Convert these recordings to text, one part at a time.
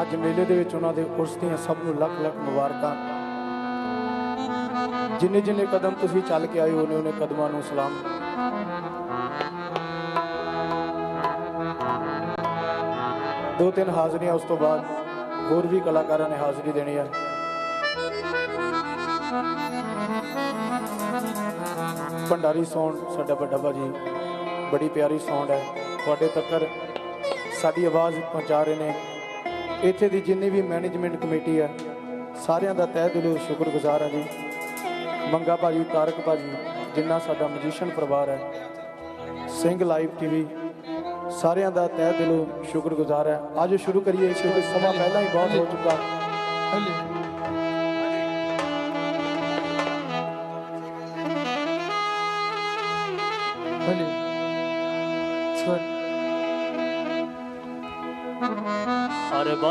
ਅੱਜ ਮੇਲੇ ਦੇ ਵਿੱਚ ਉਹਨਾਂ ਦੇ ਉਰਸ ਦੀਆਂ ਸਭ ਨੂੰ ਲੱਖ ਲੱਖ ਮੁਬਾਰਕਾਂ। ਜਿੰਨੇ ਜਿੰਨੇ ਕਦਮ ਤੁਸੀਂ ਚੱਲ ਕੇ ਆਏ ਹੋ ਨੇ ਉਹਨੇ ਕਦਮਾਂ ਨੂੰ ਸਲਾਮ। ਦੋ ਤਿੰਨ ਹਾਜ਼ਰੀਆਂ ਉਸ ਤੋਂ ਬਾਅਦ ਹੋਰ ਵੀ ਕਲਾਕਾਰਾਂ ਨੇ ਹਾਜ਼ਰੀ ਦੇਣੀ ਹੈ। ਭੰਡਾਰੀ ਸੌਂਡ ਸਾਡਾ ਵੱਡਾ ਭਾਜੀ, ਬੜੀ ਪਿਆਰੀ ਸੌਂਡ ਹੈ। ਤੁਹਾਡੇ ਤੱਕ ਸਾਡੀ ਆਵਾਜ਼ ਪਹੁੰਚਾ ਰਹੇ ਨੇ। ਇੱਥੇ ਦੀ ਜਿੰਨੀ ਵੀ ਮੈਨੇਜਮੈਂਟ ਕਮੇਟੀ ਹੈ ਸਾਰਿਆਂ ਦਾ ਤਹਿ ਦਿਲੋਂ ਸ਼ੁਕਰਗੁਜ਼ਾਰ ਹਾਂ ਜੀ। ਮੰਗਾ ਭਾਜੀ, ਤਾਰਕ ਭਾਜੀ, ਜਿੰਨਾ ਸਾਡਾ ਮਜੀਸ਼ੀਅਨ ਪਰਿਵਾਰ ਹੈ, ਸਿੰਘ ਲਾਈਵ ਟੀਵੀ ਸਾਰਿਆਂ ਦਾ ਤਹਿ ਦਿਲੋਂ ਸ਼ੁਕਰਗੁਜ਼ਾਰ ਹੈ। ਅੱਜ ਸ਼ੁਰੂ ਕਰੀਏ ਕਿਉਂਕਿ ਸਮਾਂ ਪਹਿਲਾਂ ਹੀ ਬਹੁਤ ਹੋ ਚੁੱਕਾ।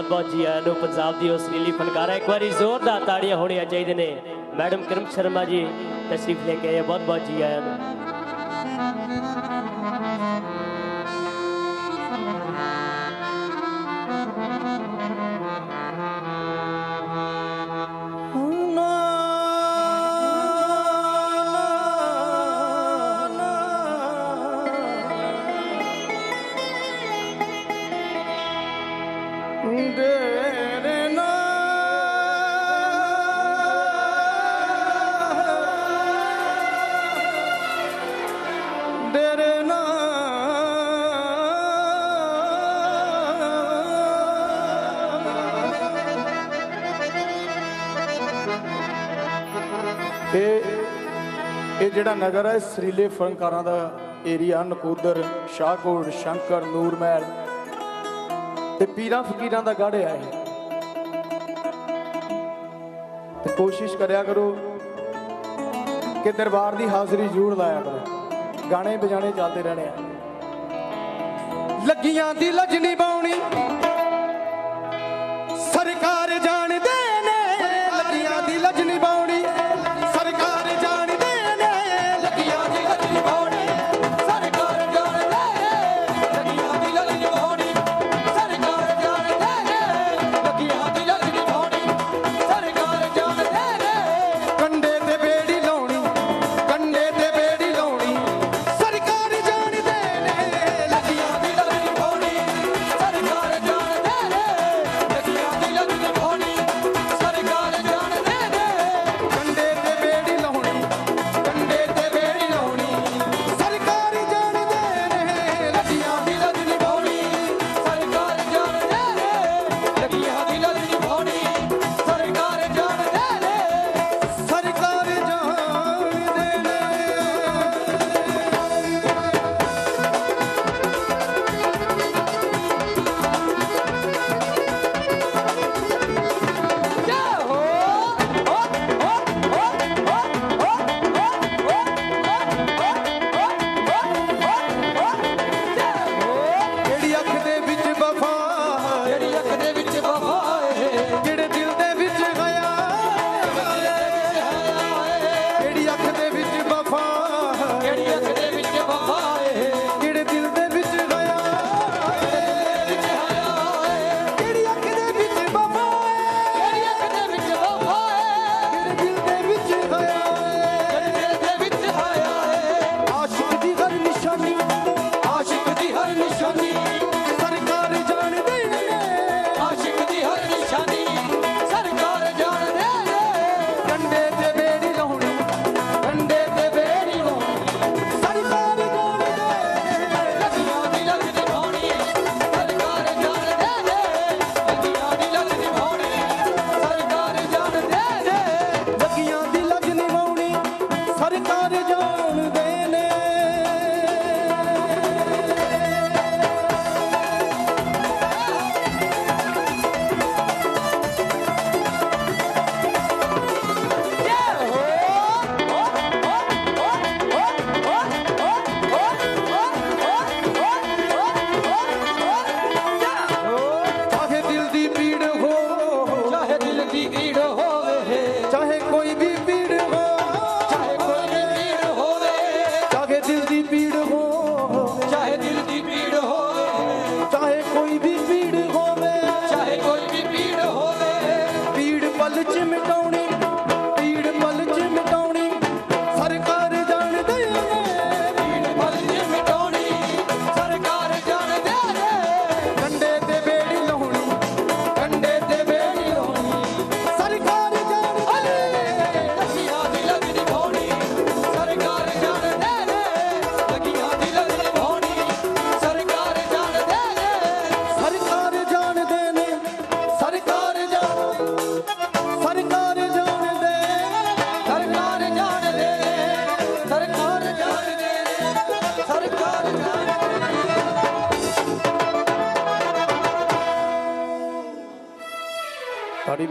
ਔਰ ਬਹੁਤ ਬਹੁਤ ਜੀ ਆਇਆਂ ਨੂੰ ਪੰਜਾਬ ਦੀ ਉਸ ਨੀਲੀ ਫਨਕਾਰਾ ਇੱਕ ਵਾਰੀ ਜ਼ੋਰਦਾਰ ਤਾੜੀਆਂ ਹੋਣੀਆਂ ਚਾਹੀਦੇ ਨੇ। ਮੈਡਮ ਕਰਮ ਸ਼ਰਮਾ ਜੀ, ਤਸ਼ਰੀਫ ਲੈ ਕੇ ਆਏ ਬਹੁਤ ਬਹੁਤ ਜੀ ਆਇਆਂ ਨੂੰ। ਇਹ ਜਿਹੜਾ ਨਗਰ ਹੈ ਸਰੀਲੇ ਫਨਕਾਰਾਂ ਦਾ ਏਰੀਆ ਨਕੋਦਰ, ਸ਼ਾਹਕੋਟ, ਸ਼ੰਕਰ, ਨੂਰਮਹਿਲ ਤੇ ਪੀਰਾਂ ਫਕੀਰਾਂ ਦਾ ਗੜ੍ਹ ਹੈ ਤੇ ਕੋਸ਼ਿਸ਼ ਕਰਿਆ ਕਰੋ ਕਿ ਦਰਬਾਰ ਦੀ ਹਾਜ਼ਰੀ ਜ਼ਰੂਰ ਲਾਇਆ ਕਰੋ। ਗਾਣੇ ਬਜਾਣੇ ਚੱਲਦੇ ਰਹਿਣੇ ਆ। ਲੱਗੀਆਂ ਦੀ ਲਜਨੀ ਬਾਉਣੀ।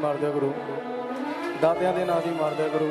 ਮਾਰ ਦਿਆ ਕਰੋ ਦਾਦਿਆਂ ਦੇ ਨਾਂ ਦੀ ਮਾਰ ਦਿਆ ਕਰੋ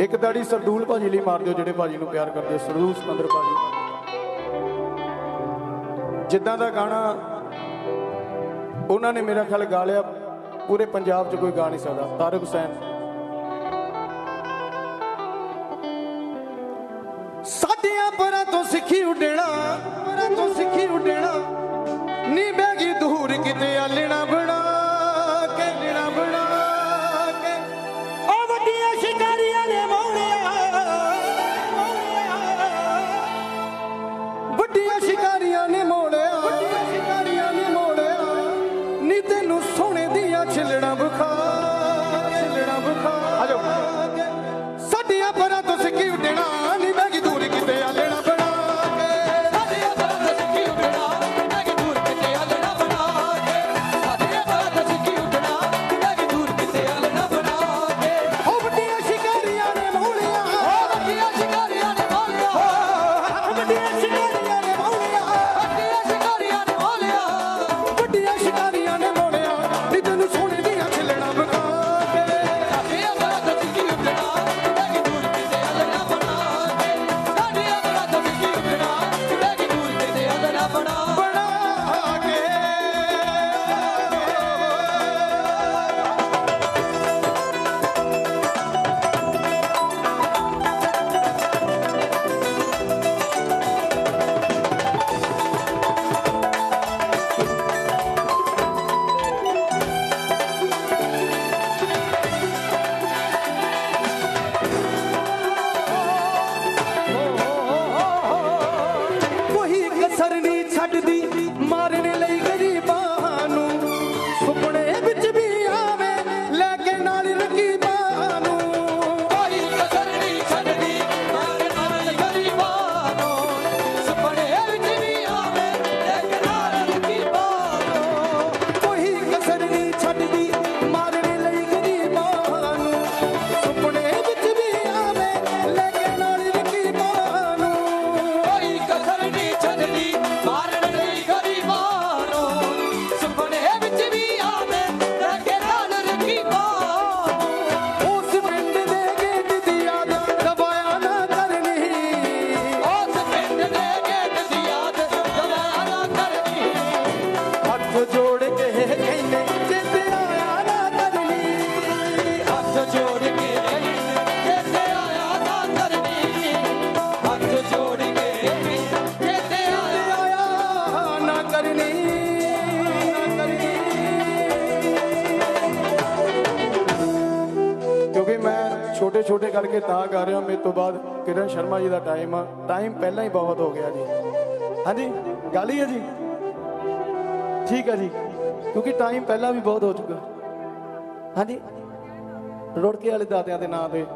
ਇੱਕ ਦਾੜੀ ਸਰਦੂਲ ਭਾਜੀ ਲਈ ਮਾਰ ਦਿਓ, ਜਿਹੜੇ ਭਾਜੀ ਨੂੰ ਪਿਆਰ ਕਰਦੇ ਹੋ। ਸਰਦੂਲ ਸਿਕੰਦਰ ਭਾਜੀ। ਜਿੱਦਾਂ ਦਾ ਗਾਣਾ, ਉਹਨਾਂ ਨੇ ਮੇਰਾ ਖਿਆਲ ਗਾ ਲਿਆ, ਪੂਰੇ ਪੰਜਾਬ 'ਚ ਕੋਈ ਗਾ ਨਹੀਂ ਸਕਦਾ। ਤਾਰਕ ਹੁਸੈਨ। ਸਾਡੀਆਂ ਪਰਾਂ ਤੋਂ ਸਿੱਖੀ ਉਡੇਣਾ, ਪਰਾਂ ਤੋਂ ਸਿੱਖੀ ਉੱਡਣਾ, ਨੀ ਬੈਗੀ ਦੂਰ ਕਿਤੇ ਆਲਣਾ ਛੋਟੇ ਕਰਕੇ ਤਾਂ ਕਰ ਰਿਹਾ ਮੇਰੇ ਤੋਂ ਬਾਅਦ ਕਿਰਨ ਸ਼ਰਮਾ ਜੀ ਦਾ ਟਾਈਮ ਆ। ਟਾਈਮ ਪਹਿਲਾਂ ਹੀ ਬਹੁਤ ਹੋ ਗਿਆ ਜੀ। ਹਾਂਜੀ, ਗੱਲ ਹੀ ਹੈ ਜੀ। ਠੀਕ ਹੈ ਜੀ। ਕਿਉਂਕਿ ਟਾਈਮ ਪਹਿਲਾਂ ਵੀ ਬਹੁਤ ਹੋ ਚੁੱਕਾ। ਹਾਂਜੀ। ਰੋੜਕੇ ਵਾਲੇ ਦਾਦਿਆਂ ਦੇ ਨਾਂ ਤੇ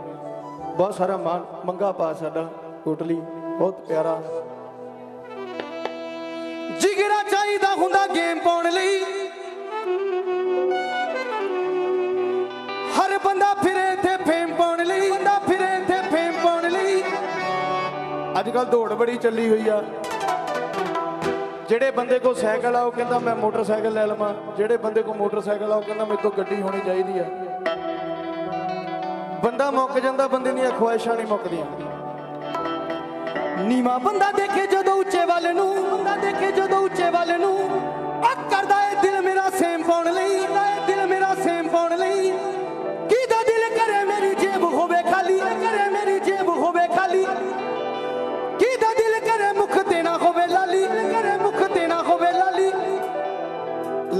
ਬਹੁਤ ਸਾਰਾ ਮਾਨ ਮੰਗਾ ਪਾ ਸਾਡਾ ਕੋਟਲੀ। ਬਹੁਤ ਪਿਆਰਾ। ਜਿਗਰਾ ਚਾਹੀਦਾ ਹੁੰਦਾ ਗੇਮ ਪਾਉਣ ਲਈ। ਅੱਜ ਕੱਲ ਦੌੜ ਬੜੀ ਚੱਲੀ ਹੋਈ ਆ। ਜਿਹੜੇ ਬੰਦੇ ਕੋਲ ਸਾਈਕਲ ਆ, ਉਹ ਕਹਿੰਦਾ ਮੈਂ ਮੋਟਰਸਾਈਕਲ ਲੈ ਲਵਾਂ। ਜਿਹੜੇ ਬੰਦੇ ਕੋਲ ਮੋਟਰਸਾਈਕਲ ਆ, ਉਹ ਕਹਿੰਦਾ ਮੇਰੇ ਤੋਂ ਗੱਡੀ ਹੋਣੀ ਚਾਹੀਦੀ ਆ। ਬੰਦਾ ਮੁੱਕ ਜਾਂਦਾ, ਬੰਦੇ ਦੀਆਂ ਖੁਆਇਸ਼ਾਂ ਨਹੀਂ ਮੁੱਕਦੀਆਂ। ਨੀਵਾ ਬੰਦਾ ਦੇਖੇ ਜਦੋਂ ਉੱਚੇ ਵੱਲ ਨੂੰ, ਬੰਦਾ ਦੇਖੇ ਜਦੋਂ ਉੱਚੇ ਵੱਲ ਨੂੰ। ਆ ਕਰਦਾ ਏ ਦਿਲ ਮੇਰਾ ਸੇਮ ਪਾਉਣ ਲਈ।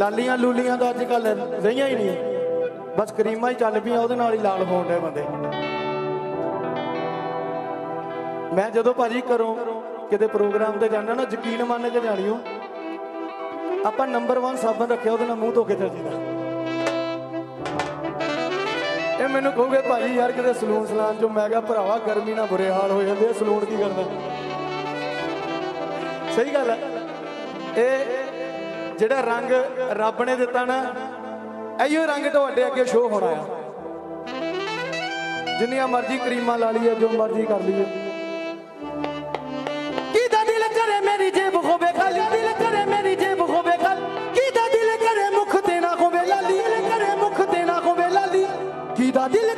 ਲਾਲੀਆਂ ਲੂਲੀਆਂ ਤਾਂ ਅੱਜ ਕੱਲ ਰਹੀਆਂ ਹੀ ਨਹੀਂ। ਬਸ ਕਰੀਮਾਂ ਹੀ ਚੱਲ ਪਈਆਂ, ਉਹਦੇ ਨਾਲ ਹੀ ਲਾਲ ਹੋਣ ਡੇ ਬੰਦੇ। ਮੈਂ ਜਦੋਂ ਭਾਜੀ ਕਰੋ ਕਿਤੇ ਪ੍ਰੋਗਰਾਮ ਤੇ ਜਾਣਾ ਨਾ, ਯਕੀਨ ਮੰਨ ਕੇ ਜਾਣਿਓ ਆਪਾਂ ਨੰਬਰ 1 ਸਾਬਣ ਰੱਖਿਆ, ਉਹਦੇ ਨਾਲ ਮੂੰਹ ਧੋ ਕੇ ਚੱਲ ਜੀਦਾ ਇਹ ਮੈਨੂੰ ਕਹੋਗੇ, ਭਾਜੀ ਯਾਰ ਕਿਤੇ ਸਲੂਨ ਸਲਾਨ ਚੋਂ ਮੈਂ ਕਿਹਾ, ਭਰਾਵਾ ਗਰਮੀ ਨਾਲ ਬੁਰੇ ਹਾਲ ਹੋ ਜਾਂਦੇ ਸਲੂਨ ਕੀ ਕਰਦਾ ਸਹੀ ਗੱਲ ਹੈ ਇਹ ਜਿਹੜਾ ਰੰਗ ਰੱਬ ਨੇ ਦਿੱਤਾ ਨਾ ਐਯੋ ਰੰਗ ਤੁਹਾਡੇ ਅੱਗੇ ਸ਼ੋਅ ਹੋਣਾ ਆ। ਜਿੰਨੀਆਂ ਮਰਜ਼ੀ ਕਰੀਮਾਂ ਲਾ ਲਈਏ, ਜੋ ਮਰਜ਼ੀ ਕਰ ਲਈਏ। ਕਿਹਦਾ ਦਿਲ ਕਰੇ ਮੇਰੀ ਜੇਬ ਹੋਵੇ ਖਾਲੀ ਦਿਲ ਕਰੇ ਮੇਰੀ ਜੇਬ ਹੋਵੇ ਖਾਲੀ ਕਿਹਦਾ ਦਿਲ ਕਰੇ ਮੁਖ ਤੇ ਨਾ ਹੋਵੇ ਲਾਲੀ? ਕਰੇ ਮੁਖ ਤੇ ਨਾ ਹੋਵੇ ਲਾਲੀ? ਕਿਹਦਾ ਦਿਲ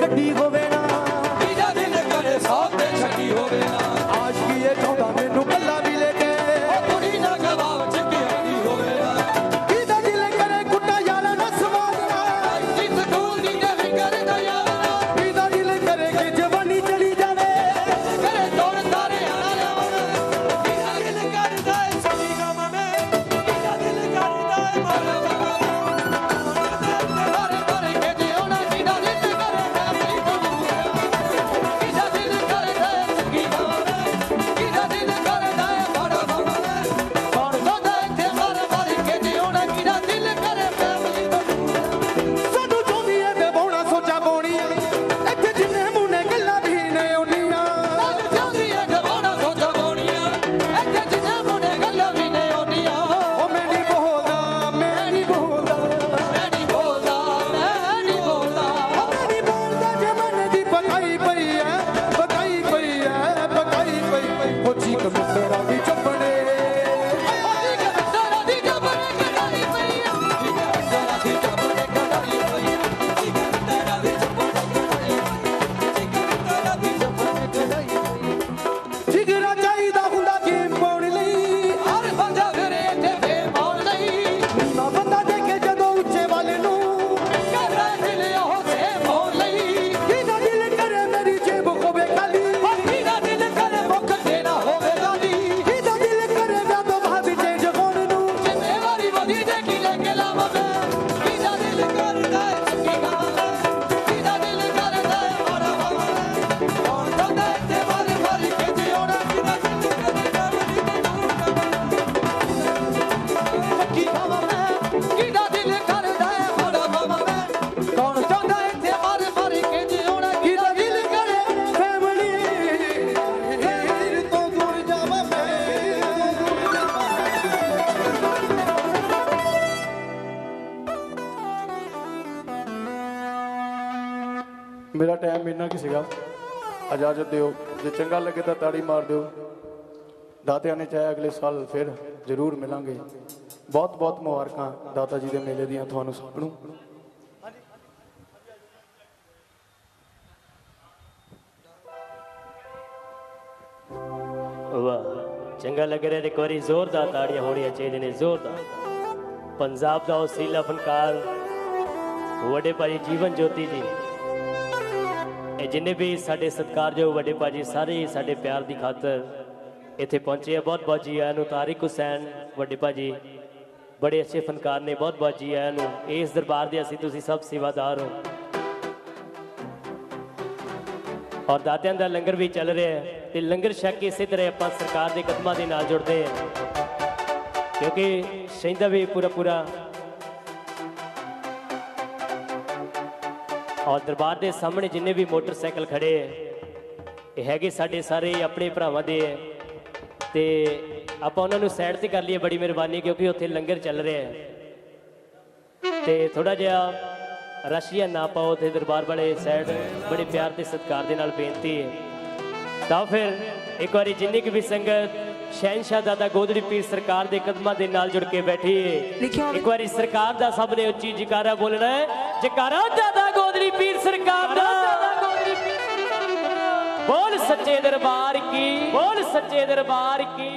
ਕਰੇ ਹੋਵੇ Every it. ਮੇਰਾ ਟਾਈਮ ਇੰਨਾ ਕੀ ਸੀਗਾ। ਇਜਾਜ਼ਤ ਦਿਓ। ਜੇ ਚੰਗਾ ਲੱਗੇ ਤਾਂ ਤਾੜੀ ਮਾਰ ਦਿਓ। ਦਾਤਿਆਂ ਨੇ ਚਾਹਿਆ ਅਗਲੇ ਸਾਲ ਫਿਰ ਜ਼ਰੂਰ ਮਿਲਾਂਗੇ। ਬਹੁਤ ਬਹੁਤ ਮੁਬਾਰਕਾਂ ਦਾਤਾ ਜੀ ਦੇ ਮੇਲੇ ਦੀਆਂ ਤੁਹਾਨੂੰ ਸਭ ਨੂੰ। ਵਾਹ, ਚੰਗਾ ਲੱਗ ਰਿਹਾ ਤੇ ਇੱਕ ਵਾਰੀ ਜ਼ੋਰਦਾਰ ਤਾੜੀਆਂ ਹੋਣੀਆਂ ਚਾਹੀਦੀਆਂ ਨੇ, ਜ਼ੋਰਦਾਰ। ਪੰਜਾਬ ਦਾ ਉਸੀਲਾ ਫਨਕਾਰ ਵੱਡੇ ਭਾਈ ਜੀਵਨ ਜੋਤੀ ਜੀ ਜਿੰਨੇ ਵੀ ਸਾਡੇ ਸਤਿਕਾਰਯੋਗ ਵੱਡੇ ਭਾਜੀ, ਸਾਰੇ ਸਾਡੇ ਪਿਆਰ ਦੀ ਖਾਤਰ ਇੱਥੇ ਪਹੁੰਚੇ ਆ। ਬਹੁਤ ਬਹੁਤ ਜੀ ਆਇਆਂ ਨੂੰ ਤਾਰਿਕ ਹੁਸੈਨ ਵੱਡੇ ਭਾਜੀ, ਬੜੇ ਅੱਛੇ ਫਨਕਾਰ ਨੇ। ਬਹੁਤ ਬਹੁਤ ਜੀ ਆਇਆਂ ਨੂੰ ਇਸ ਦਰਬਾਰ ਦੇ ਅਸੀਂ ਤੁਸੀਂ ਸਭ ਸੇਵਾਦਾਰ ਹੋ। ਔਰ ਦਾਤਿਆਂ ਦਾ ਲੰਗਰ ਵੀ ਚੱਲ ਰਿਹਾ ਹੈ ਤੇ ਲੰਗਰ ਛਕ ਕੇ ਇਸੇ ਤਰ੍ਹਾਂ ਆਪਾਂ ਸਰਕਾਰ ਦੇ ਕਦਮਾਂ ਦੇ ਨਾਲ ਜੁੜਦੇ ਹਾਂ। ਕਿਉਂਕਿ ਸਹਿੰਦਾ ਵੀ ਪੂਰਾ ਪੂਰਾ ਔਰ ਦਰਬਾਰ ਦੇ ਸਾਹਮਣੇ ਜਿੰਨੇ ਵੀ ਮੋਟਰਸਾਈਕਲ ਖੜੇ ਹੈ ਇਹ ਹੈਗੇ ਸਾਡੇ ਸਾਰੇ ਆਪਣੇ ਭਰਾਵਾਂ ਦੇ ਤੇ ਆਪਾਂ ਉਹਨਾਂ ਨੂੰ ਸਾਈਡ ਤੇ ਕਰ ਲਈਏ ਬੜੀ ਮਿਹਰਬਾਨੀ ਕਿਉਂਕਿ ਉੱਥੇ ਲੰਗਰ ਚੱਲ ਰਿਹਾ ਹੈ ਤੇ ਥੋੜਾ ਜਿਹਾ ਰਸ਼ੀਆ ਨਾ ਪਾਓ ਤੇ ਦਰਬਾਰ ਵਾਲੇ ਸਾਈਡ ਬੜੇ ਪਿਆਰ ਤੇ ਸਤਿਕਾਰ ਦੇ ਨਾਲ ਬੇਨਤੀ ਹੈ ਤਾਂ ਫਿਰ ਇੱਕ ਵਾਰੀ ਜਿੰਨੀ ਕੁ ਵੀ ਸੰਗਤ ਸ਼ਹਿਨशाह ਦਾਦਾ ਗੋਦੜੀ ਪੀਰ ਸਰਕਾਰ ਦੇ ਕਦਮਾਂ ਦੇ ਨਾਲ ਜੁੜ ਕੇ ਬੈਠੀ ਹੈ ਇੱਕ ਵਾਰੀ ਸਰਕਾਰ ਦਾ ਸਭ ਨੇ ਉੱਚੀ ਜਕਾਰਾ ਬੋਲਣਾ ਹੈ ਜਕਾਰਾ ਦਾਦਾ ਪੀਰ ਸਰਕਾਰ ਦਾ। ਬੋਲ ਸੱਚੇ ਦਰਬਾਰ ਕੀ ਬੋਲ ਸੱਚੇ ਦਰਬਾਰ ਕੀ।